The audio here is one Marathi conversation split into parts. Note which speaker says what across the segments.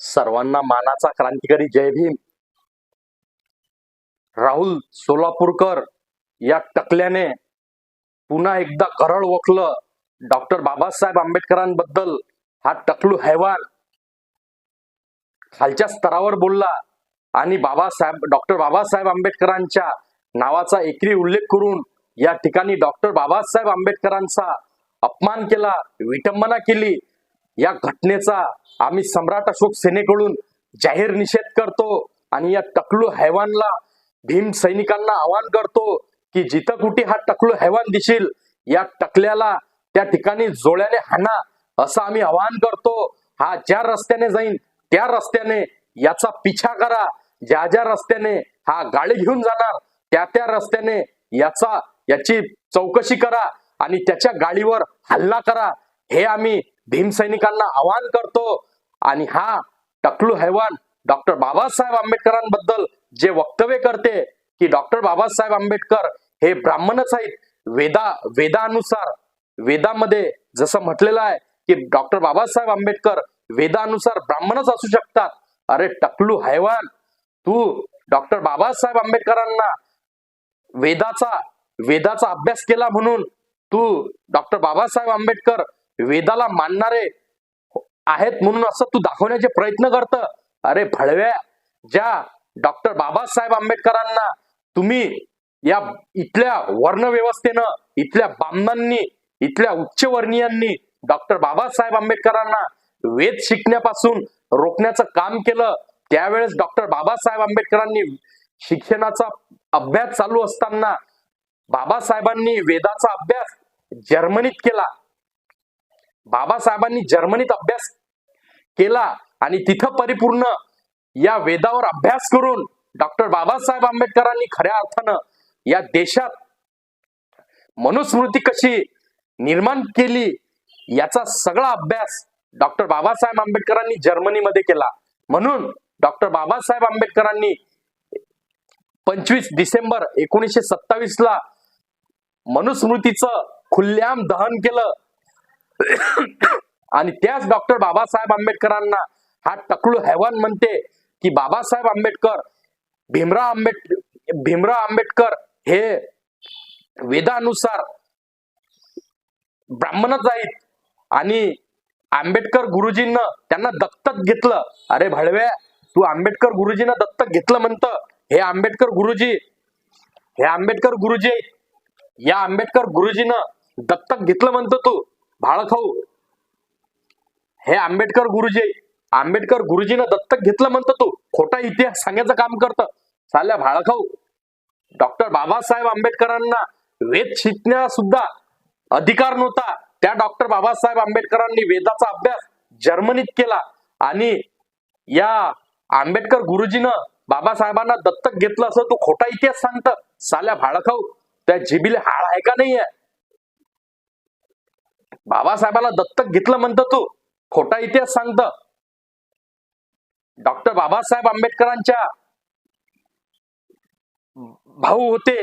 Speaker 1: सर्वांना मानाचा क्रांतिकारी जय भीम. राहुल सोलापूरकर या टकल्याने पुन्हा एकदा करळ ओळखलं डॉक्टर बाबासाहेब आंबेडकरांबद्दल हा टकलू हैवान खालच्या स्तरावर बोलला आणि बाबासाहेब डॉक्टर बाबासाहेब आंबेडकरांच्या नावाचा एकरी उल्लेख करून या ठिकाणी डॉक्टर बाबासाहेब आंबेडकरांचा अपमान केला विटंबना केली. या घटनेचा आम्ही सम्राट अशोक सेनेकडून जाहीर निषेध करतो आणि या टकलू हैवानला भीम सैनिकांना आवाहन करतो की जिथं कुठे हा टकलू हैवान दिसेल या टकल्याला त्या ठिकाणी जोड्याने हाणा असं आम्ही आवाहन करतो. हा ज्या रस्त्याने जाईन त्या रस्त्याने याचा पिछा करा. ज्या ज्या रस्त्याने हा गाडी घेऊन जाणार त्या त्या रस्त्याने याचा याची चौकशी करा आणि त्याच्या गाडीवर हल्ला करा. हे आम्ही भीमसैनिकांना आवाहन करतो. आणि हा टकलू हैवान डॉक्टर बाबासाहेब आंबेडकरांबद्दल जे वक्तव्य करते की डॉक्टर बाबासाहेब आंबेडकर हे ब्राह्मणच आहेत वेदा वेदानुसार वेदामध्ये जसं म्हटलेलं आहे की डॉक्टर बाबासाहेब आंबेडकर वेदानुसार ब्राह्मणच असू शकतात. अरे टकलू हैवान तू डॉक्टर बाबासाहेब आंबेडकरांना वेदाचा वेदाचा अभ्यास केला म्हणून तू डॉक्टर बाबासाहेब आंबेडकर वेदाला मानणारे आहेत म्हणून असं तू दाखवण्याचे प्रयत्न करत. अरे भळव्या ज्या डॉक्टर बाबासाहेब आंबेडकरांना तुम्ही या इथल्या वर्णव्यवस्थेनं इथल्या बामणांनी इथल्या उच्चवर्णीयांनी डॉक्टर बाबासाहेब आंबेडकरांना वेद शिकण्यापासून रोखण्याचं काम केलं. त्यावेळेस डॉक्टर बाबासाहेब आंबेडकरांनी शिक्षणाचा अभ्यास चालू असताना बाबासाहेबांनी वेदाचा अभ्यास जर्मनीत केला. बाबासाहेबांनी जर्मनीत अभ्यास केला. आणि तिथं परिपूर्ण या वेदावर अभ्यास करून डॉक्टर बाबासाहेब आंबेडकरांनी खऱ्या अर्थानं या देशात मनुस्मृती कशी निर्माण केली याचा सगळा अभ्यास डॉक्टर बाबासाहेब आंबेडकरांनी जर्मनीमध्ये केला. म्हणून डॉक्टर बाबासाहेब आंबेडकरांनी पंचवीस डिसेंबर एकोणीसशे सत्तावीस ला मनुस्मृतीचं खुल्ल्याम दहन केलं. आणि त्याच डॉक्टर बाबासाहेब आंबेडकरांना हा टकळू हैवान म्हणते की बाबासाहेब आंबेडकर भीमराव आंबेड भीमराव आंबेडकर हे वेदानुसार ब्राह्मणच आहेत. आणि आंबेडकर गुरुजींना त्यांना दत्तक घेतलं. अरे भडव्या तू आंबेडकर गुरुजींना दत्तक घेतलं म्हणतं हे आंबेडकर गुरुजी हे आंबेडकर गुरुजी या आंबेडकर गुरुजीनं दत्तक घेतलं म्हणतो तू. भाळखाऊ हे आंबेडकर गुरुजी आंबेडकर गुरुजीनं दत्तक घेतलं म्हणतो तू. खोटा इतिहास सांगायचं काम करतं. चालल्या भाळखाऊ. डॉक्टर बाबासाहेब आंबेडकरांना वेद शिकण्या सुद्धा अधिकार नव्हता. त्या डॉक्टर बाबासाहेब आंबेडकरांनी वेदाचा अभ्यास जर्मनीत केला आणि या आंबेडकर गुरुजीनं बाबासाहेबांना दत्तक घेतलं असं तू खोटा इतिहास सांगत. साल्या भाळखाऊ त्या जिबीले हाड आहे का नाहीये? बाबासाहेबाला दत्तक घेतलं म्हणतं तू. खोटा इतिहास सांगत. डॉक्टर बाबासाहेब आंबेडकरांच्या भाऊ होते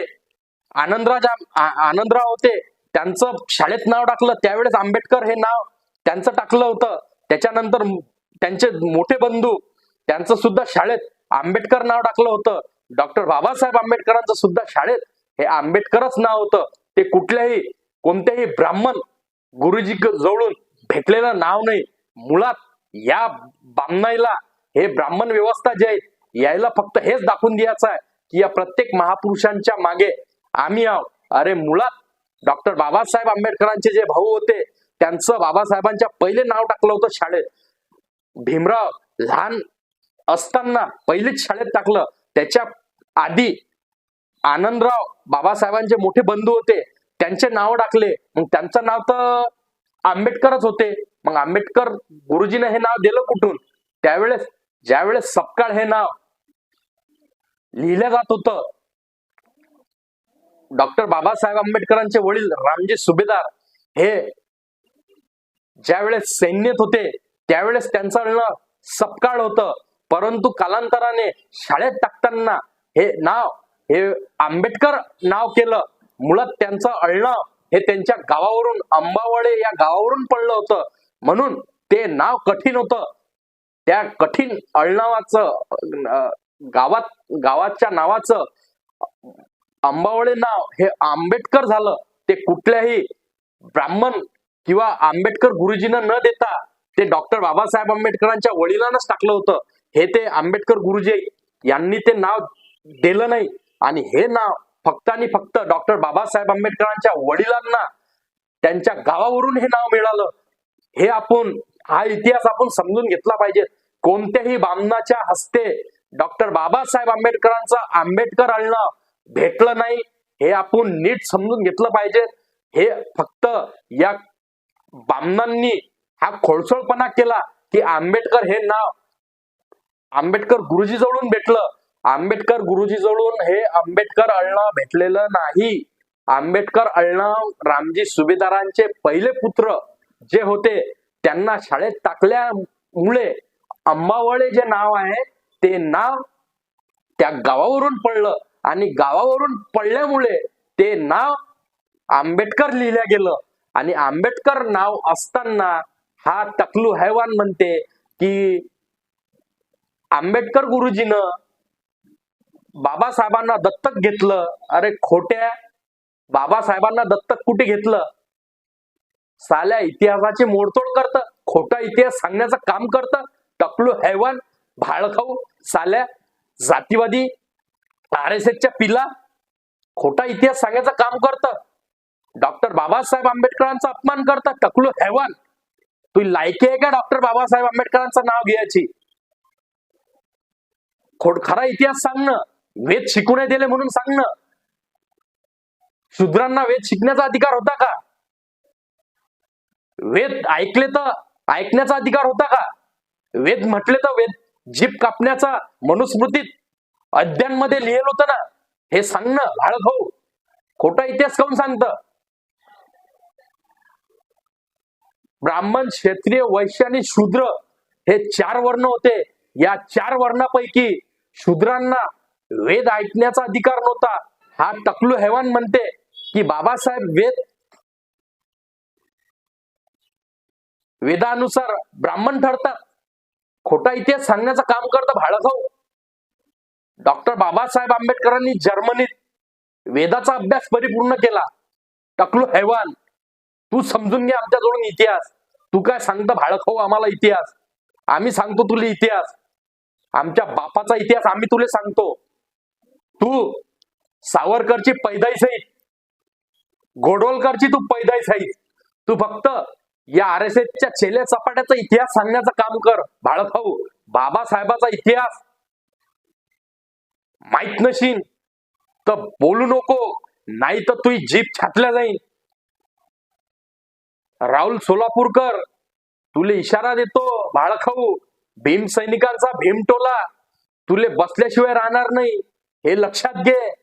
Speaker 1: आनंदराज आनंदराव होते त्यांचं शाळेत नाव टाकलं त्यावेळेस आंबेडकर हे नाव त्यांचं टाकलं होतं. त्याच्यानंतर त्यांचे मोठे बंधू त्यांचं सुद्धा शाळेत आंबेडकर नाव टाकलं होतं. डॉक्टर बाबासाहेब आंबेडकरांचं सुद्धा शाळेत हे आंबेडकरच नाव होतं. ते कुठल्याही कोणत्याही ब्राह्मण गुरुजी जवळून भेटलेलं नाव नाही. मुळात या बामणाईला हे ब्राह्मण व्यवस्था जे आहे यायला फक्त हेच दाखवून द्यायचं आहे की या प्रत्येक महापुरुषांच्या मागे आम्ही आहोत. अरे मुळात डॉक्टर बाबासाहेब आंबेडकरांचे जे भाऊ होते त्यांचं बाबासाहेबांच्या पहिले नाव टाकलं होतं शाळेत. भीमराव लहान असताना पहिलीच शाळेत टाकलं. त्याच्या आधी आनंदराव बाबासाहेबांचे मोठे बंधू होते त्यांचे नाव टाकले. मग त्यांचं नाव तर आंबेडकरच होते. मग आंबेडकर गुरुजीने हे नाव दिलं कुठून? त्यावेळेस ज्यावेळेस सपकाळ हे नाव लिहिलं जात होतं डॉक्टर बाबासाहेब आंबेडकरांचे वडील रामजी सुभेदार हे ज्यावेळेस सैन्यत होते त्यावेळेस त्यांचं नाव सपकाळ होतं. परंतु कालांतराने शाळेत टाकताना हे नाव हे आंबेडकर नाव केलं. मुळात त्यांचं अळणं हे त्यांच्या गावावरून अंबावळे या गावावरून पडलं होतं. म्हणून ते नाव कठीण होतं. त्या कठीण अळनावाचं गावात गावाच्या नावाचं अंबावळे नाव हे आंबेडकर झालं. ते कुठल्याही ब्राह्मण किंवा आंबेडकर गुरुजींना न देता ते डॉक्टर बाबासाहेब आंबेडकरांच्या वडिलांनाच टाकलं होतं. हे ते आंबेडकर गुरुजी यांनी ते नाव दिलं नाही. आणि हे नाव फक्त आणि फक्त डॉक्टर बाबासाहेब आंबेडकरांच्या वडिलांना त्यांच्या गावावरून हे नाव मिळालं. हे आपण हा इतिहास आपण समजून घेतला पाहिजे. कोणत्याही बामणाच्या हस्ते डॉक्टर बाबासाहेब आंबेडकरांचं आंबेडकर आणणं भेटलं नाही हे आपण नीट समजून घेतलं पाहिजे. हे फक्त या बामणांनी हा खोडसोळपणा केला की आंबेडकर हे नाव आंबेडकर गुरुजी जवळून भेटलं. आंबेडकर गुरुजी जवळून हे आंबेडकर अळणं भेटलेलं नाही. आंबेडकर अळणं रामजी सुभेदारांचे पहिले पुत्र जे होते त्यांना शाळेत टाकल्यामुळे अंबावळे जे नाव आहे ते नाव त्या गावावरून पडलं आणि गावावरून पडल्यामुळे ते नाव आंबेडकर लिहिलं गेलं. आणि आंबेडकर नाव असताना हा तकलू हैवान म्हणते की आंबेडकर गुरुजीनं बाबासाहेबांना दत्तक घेतलं. अरे खोट्या बाबासाहेबांना दत्तक कुठे घेतलं? साल्या इतिहासाची मोडतोड करत खोटा इतिहास सांगण्याचं काम करत. टकलू हैवान भाळखाऊ साल्या जातीवादी आर एस एसच्या पिला खोटा इतिहास सांगायचं काम करत. डॉक्टर बाबासाहेब आंबेडकरांचा अपमान करत टकलू हैवान. तू लायकी आहे का डॉक्टर बाबासाहेब आंबेडकरांचं नाव घ्यायची? खोड खरा इतिहास सांगणं. वेद शिकू नाही दिले म्हणून सांगणं. शूद्रांना वेद शिकण्याचा अधिकार होता का? वेद ऐकले तर ऐकण्याचा अधिकार होता का? वेद म्हटले तर वेद जीप कापण्याचा मनुस्मृतीत अध्यायांमध्ये लिहिलं होतं ना? हे सांगणं भाळ भाऊ. खोटा इतिहास काऊन सांगत? ब्राह्मण क्षेत्रीय वैश्य आणि शूद्र हे चार वर्ण होते. या चार वर्णापैकी शूद्रांना वेद ऐकण्याचा अधिकार नव्हता. हा टकलू हैवान म्हणते की बाबासाहेब वेद वेदानुसार ब्राह्मण ठरतात. खोटा इतिहास सांगण्याचं काम करतं भाडखाऊ डॉक्टर बाबासाहेब आंबेडकरांनी जर्मनीत वेदाचा अभ्यास परिपूर्ण केला. टकलू हैवान तू समजून घे आमच्याजवळून इतिहास. तू काय सांगतं भाडखाऊ आम्हाला इतिहास? आम्ही सांगतो तुला इतिहास. आमच्या बापाचा इतिहास आम्ही तुला सांगतो. तू सावरकरची पैदाईस आहे. गोडवलकरची तू पैदाईस आहे. तू फक्त या आर एस एसच्या छेल्या चपाट्याचा इतिहास सांगण्याचं काम कर. भाळखाऊ बाबासाहेबाचा इतिहास. माहीत नशीन. तर बोलू नको नाही तर तुझी जीप छाटल्या जाईल राहुल सोलापूरकर तुले इशारा देतो बाळखाऊ भीम सैनिकांचा भीमटोला तुले बसल्याशिवाय राहणार नाही. हे लक्षात घे.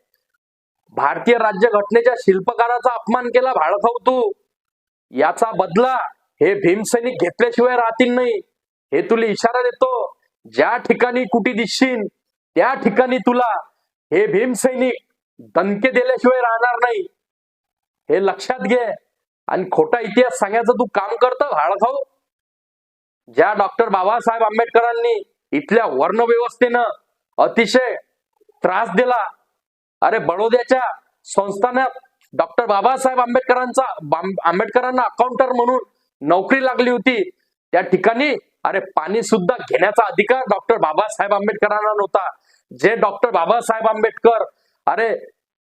Speaker 1: भारतीय राज्य घटनेच्या शिल्पकाराचा अपमान केला भाळखाऊ तू याचा बदला हे भीमसैनिक घेतल्याशिवाय राहतील नाही. हे तुला इशारा देतो. ज्या ठिकाणी कुठे दिसशील त्या ठिकाणी तुला हे भीमसैनिक दणके दिल्याशिवाय राहणार नाही. हे लक्षात घे. आणि खोटा इतिहास सांगायचं तू काम करत भाळखाऊ ज्या डॉक्टर बाबासाहेब आंबेडकरांनी इथल्या वर्णव्यवस्थेनं अतिशय त्रास दिला. अरे बडोद्याच्या संस्थानात डॉक्टर बाबासाहेब आंबेडकरांचा आंबेडकरांना अकाउंटर म्हणून नोकरी लागली होती. त्या ठिकाणी अरे पाणी सुद्धा घेण्याचा अधिकार डॉक्टर बाबासाहेब आंबेडकरांना नव्हता. जे डॉक्टर बाबासाहेब आंबेडकर अरे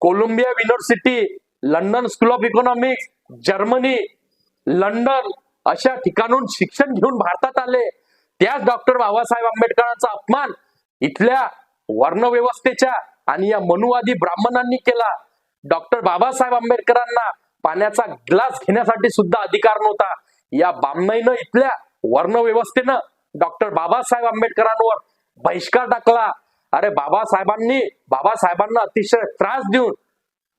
Speaker 1: Columbia university London school of economics Germany London अशा ठिकाणून शिक्षण घेऊन भारतात आले. त्याच डॉक्टर बाबासाहेब आंबेडकरांचा अपमान इथल्या वर्णव्यवस्थेच्या आणि या मनुवादी ब्राह्मणांनी केला. डॉक्टर बाबासाहेब आंबेडकरांना पाण्याचा ग्लास घेण्यासाठी सुद्धा अधिकार नव्हता. या बामनाईनं इथल्या वर्णव्यवस्थेनं डॉक्टर बाबासाहेब आंबेडकरांवर बहिष्कार टाकला. अरे बाबासाहेबांनी बाबासाहेबांना अतिशय त्रास देऊन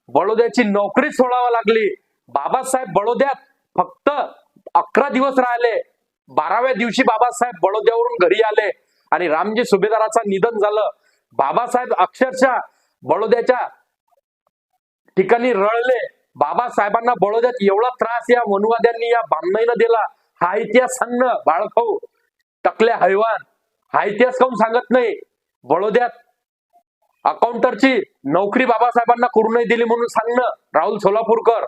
Speaker 1: बडोद्याची नोकरी सोडावी लागली. बाबासाहेब बडोद्यात फक्त अकरा दिवस राहिले. बाराव्या दिवशी बाबासाहेब बडोद्यावरून घरी आले आणि रामजी सुभेदाराचं निधन झालं. बाबासाहेब अक्षरशः बडोद्याच्या ठिकाणी रळले. बाबासाहेबांना बडोद्यात एवढा त्रास या मनुवाद्यांनी या बांधणीनं दिला. हा इतिहास सांगणं बाळखाऊ. टकल्या हैवान. हा इतिहास काऊन सांगत नाही? बडोद्यात अकाउंटरची नोकरी बाबासाहेबांना करू नाही दिली म्हणून सांगणं राहुल सोलापूरकर.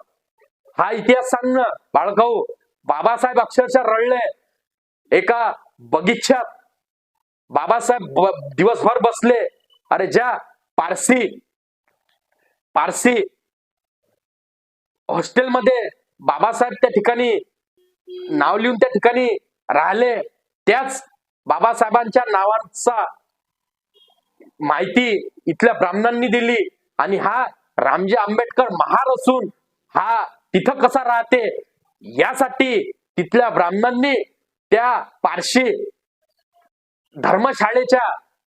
Speaker 1: हा इतिहास सांगणं बाळखाऊ. बाबासाहेब अक्षरशः रडले एका बगीच्यात बाबासाहेब दिवसभर बसले. अरे ज्या पारसी. पारसी. हॉस्टेलमध्ये बाबासाहेब त्या ठिकाणी नाव लिहून त्या ठिकाणी राहिले. त्याच बाबासाहेबांच्या नावांचा माहिती इथल्या ब्राह्मणांनी दिली आणि हा रामजी आंबेडकर महार असून हा तिथं कसा राहते यासाठी तिथल्या ब्राह्मणांनी त्या पारशी धर्मशाळेच्या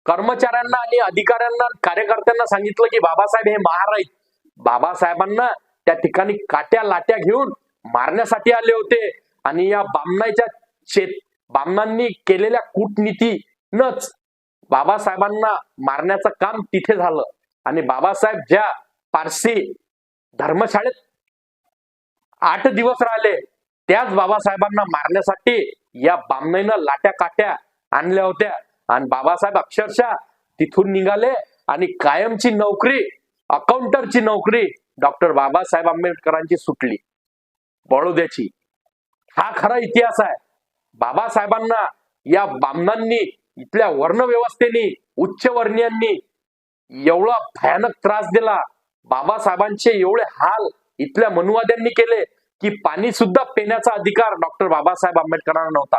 Speaker 1: कर्मचाऱ्यांना आणि अधिकाऱ्यांना कार्यकर्त्यांना सांगितलं की बाबासाहेब हे महार आहेत बाबासाहेबांना त्या ठिकाणी काट्या लाट्या घेऊन मारण्यासाठी आले होते. आणि या बामणाच्या शेत बामणांनी केलेल्या कूटनीतीनच बाबासाहेबांना मारण्याचं काम तिथे झालं. आणि बाबासाहेब ज्या पारसी धर्मशाळेत आठ दिवस राहिले त्याच बाबासाहेबांना मारण्यासाठी या बामणाईनं लाट्या काट्या आणल्या होत्या. आणि बाबासाहेब अक्षरशः तिथून निघाले आणि कायमची नोकरी अकाउंटरची नोकरी डॉक्टर बाबासाहेब आंबेडकरांची सुटली. बडोद्याची. हा खरा इतिहास आहे. बाबासाहेबांना या बामणांनी इथल्या वर्णव्यवस्थेने उच्चवर्णीयांनी एवढा भयानक त्रास दिला. बाबासाहेबांचे एवढे हाल इथल्या मनुवाद्यांनी केले की पाणी सुद्धा पिण्याचा अधिकार डॉक्टर बाबासाहेब आंबेडकरांना नव्हता.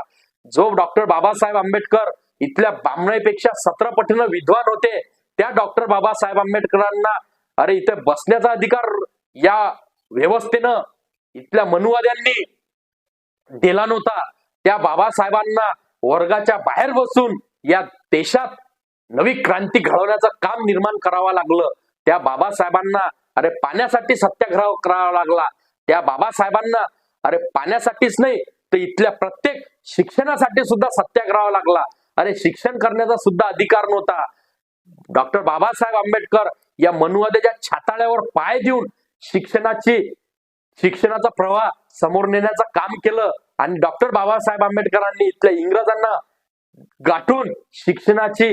Speaker 1: जो डॉक्टर बाबासाहेब आंबेडकर इथल्या बामणाईपेक्षा सतरा पटीनं विद्वान होते त्या डॉक्टर बाबासाहेब आंबेडकरांना अरे इथे बसण्याचा अधिकार या व्यवस्थेनं इथल्या मनुवाद्यांनी दिला नव्हता. त्या बाबासाहेबांना वर्गाच्या बाहेर बसून या देशात नवी क्रांती घडवण्याचं काम निर्माण करावं लागलं. त्या बाबासाहेबांना अरे पाण्यासाठी सत्याग्रह करावा लागला. त्या बाबासाहेबांना अरे पाण्यासाठीच नाही तर इथल्या प्रत्येक शिक्षणासाठी सुद्धा सत्याग्रह लागला. अरे शिक्षण करण्याचा सुद्धा अधिकार नव्हता. डॉक्टर बाबासाहेब आंबेडकर या मनुवाद्याच्या छाताळ्यावर पाय देऊन शिक्षणाची शिक्षणाचा प्रवाह समोर नेण्याचं काम केलं आणि डॉक्टर बाबासाहेब आंबेडकरांनी इथल्या इंग्रजांना गाठून शिक्षणाची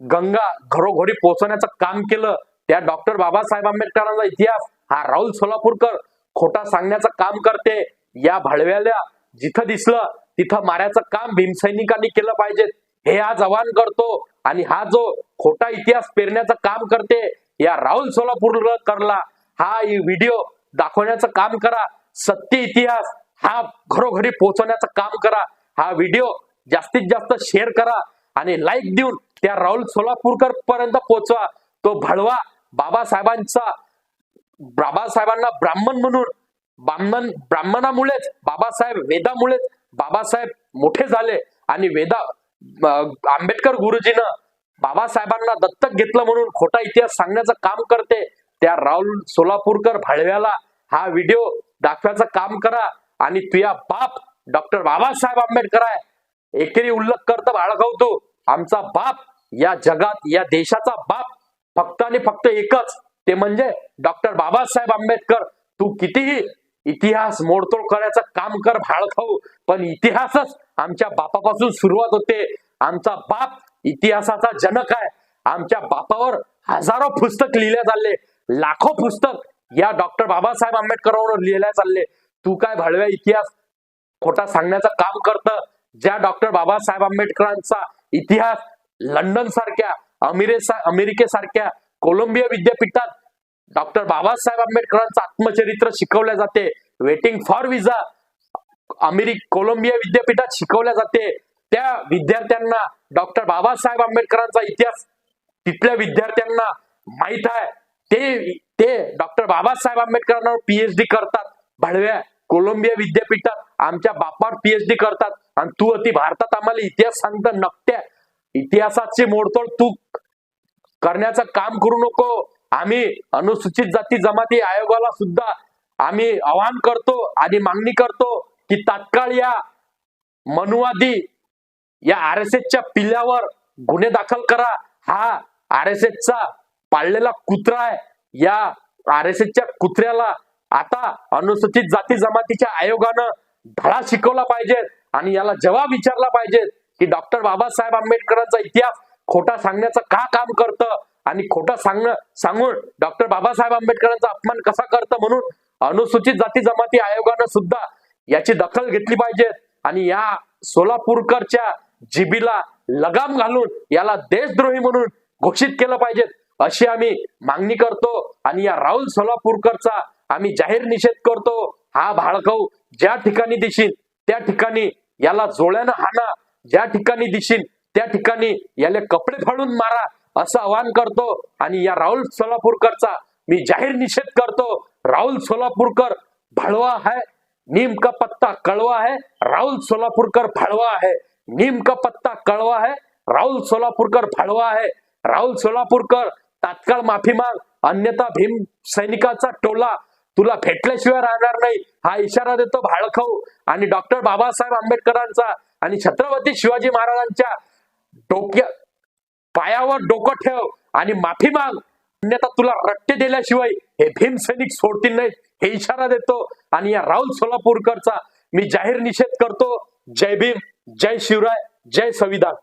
Speaker 1: गंगा घरोघरी पोहोचवण्याचं काम केलं. त्या डॉक्टर बाबासाहेब आंबेडकरांचा इतिहास हा राहुल सोलापूरकर खोटा सांगण्याचं काम करते. या भाडव्याला जिथं दिसलं तिथं मारायचं काम भीमसैनिकांनी केलं पाहिजे. हे आज आवाहन करतो आणि हा जो खोटा इतिहास पेरण्याचं काम करते या राहुल सोलापूरकरला हा व्हिडिओ दाखवण्याचं काम करा. सत्य इतिहास हा घरोघरी पोहोचवण्याचं काम करा. हा व्हिडिओ जास्तीत जास्त शेअर करा आणि लाईक देऊन त्या राहुल सोलापूरकर पर्यंत पोहोचवा. तो भडवा बाबासाहेबांचा बाबासाहेबांना ब्राह्मण म्हणून ब्राह्मण ब्राह्मणामुळेच बाबासाहेब वेदामुळेच बाबासाहेब मोठे झाले आणि वेदा आंबेडकर गुरुजीनं बाबासाहेबांना दत्तक घेतलं म्हणून खोटा इतिहास सांगण्याचं काम करते त्या राहुल सोलापूरकर भाळव्याला हा व्हिडिओ दाखवायचं काम करा आणि तुया बाप डॉक्टर बाबासाहेब आंबेडकर आहे. एकेरी उल्लेख करत बाळगवतो. आमचा बाप या जगात या देशाचा बाप फक्त आणि फक्त एकच. ते म्हणजे डॉक्टर बाबासाहेब आंबेडकर. तू कितीही इतिहास मोडतोड करायचं काम कर भाळ खाऊ पण इतिहासच आमच्या बापापासून सुरुवात होते. आमचा बाप इतिहासाचा जनक आहे. आमच्या बापावर हजारो पुस्तक लिहिले चालले. लाखो पुस्तक या डॉक्टर बाबासाहेब आंबेडकरांवर लिहिल्या चालले. तू काय भाडव्या इतिहास खोटा सांगण्याचं काम करतं? ज्या डॉक्टर बाबासाहेब आंबेडकरांचा इतिहास लंडन सारख्या अमेरिके अमेरिकेसारख्या कोलंबिया विद्यापीठात डॉक्टर बाबासाहेब आंबेडकरांचं आत्मचरित्र शिकवल्या जाते. वेटिंग फॉर विजा अमेरिक कोलंबिया विद्यापीठात शिकवल्या जाते. त्या विद्यार्थ्यांना डॉक्टर बाबासाहेब आंबेडकरांचा इतिहास तिथल्या विद्यार्थ्यांना माहीत आहे. ते ते डॉक्टर बाबासाहेब आंबेडकरांवर पीएचडी करतात. भडव्या कोलंबिया विद्यापीठात आमच्या बापावर पीएचडी करतात. आणि तू अति भारतात आम्हाला इतिहास सांगता नकट्या. इतिहासाची मोडतोड तू करण्याचं काम करू नको. आम्ही अनुसूचित जाती जमाती आयोगाला सुद्धा आम्ही आवाहन करतो आणि मागणी करतो की तात्काळ या मनुवादी या आर एस एसच्या पिल्ल्यावर गुन्हे दाखल करा. हा आर एस एसचा पाळलेला कुत्रा आहे. या आर एस एसच्या कुत्र्याला आता अनुसूचित जाती जमातीच्या आयोगानं धडा शिकवला पाहिजे आणि याला जवाब विचारला पाहिजे की डॉक्टर बाबासाहेब आंबेडकरांचा इतिहास खोटा सांगण्याचं का काम करतं? आणि खोटा सांगणं सांगून डॉक्टर बाबासाहेब आंबेडकरांचा अपमान कसा करतं म्हणून अनुसूचित जाती जमाती आयोगानं सुद्धा याची दखल घेतली पाहिजे. आणि या सोलापूरकरच्या जिबीला लगाम घालून याला देशद्रोही म्हणून घोषित केलं पाहिजे अशी आम्ही मागणी करतो. आणि या राहुल सोलापूरकरचा आम्ही जाहीर निषेध करतो. हा भाळकाऊ ज्या ठिकाणी दिशील त्या ठिकाणी याला जोळ्यानं हाना ज्या ठिकाणी दिशील त्या ठिकाणी याला कपडे फाडून मारा. असं आवाहन करतो. आणि या राहुल सोलापूरकरचा मी जाहीर निषेध करतो. राहुल सोलापूरकर भाळवा है नीम का पत्ता कळवा है राहुल सोलापूरकर भड़वा है नीम का पत्ता कळवा है राहुल सोलापूरकर भड़वा है राहुल सोलापूरकर तात्काळ माफी माग. अन्यथा भीम सैनिकाचा टोला तुला भेटल्याशिवाय राहणार नाही. हा इशारा देतो भाळखाऊ आणि डॉक्टर बाबासाहेब आंबेडकरांचा आणि छत्रपती शिवाजी महाराजांच्या डोक्या पायावर डोकं ठेव आणि माफी माग. अन्यथा तुला रट्टे दिल्याशिवाय हे भीम सैनिक सोडतील नाही हे इशारा देतो आणि या राहुल सोलापूरकरचा मी जाहीर निषेध करतो. जय भीम जय शिवराय जय संविधान.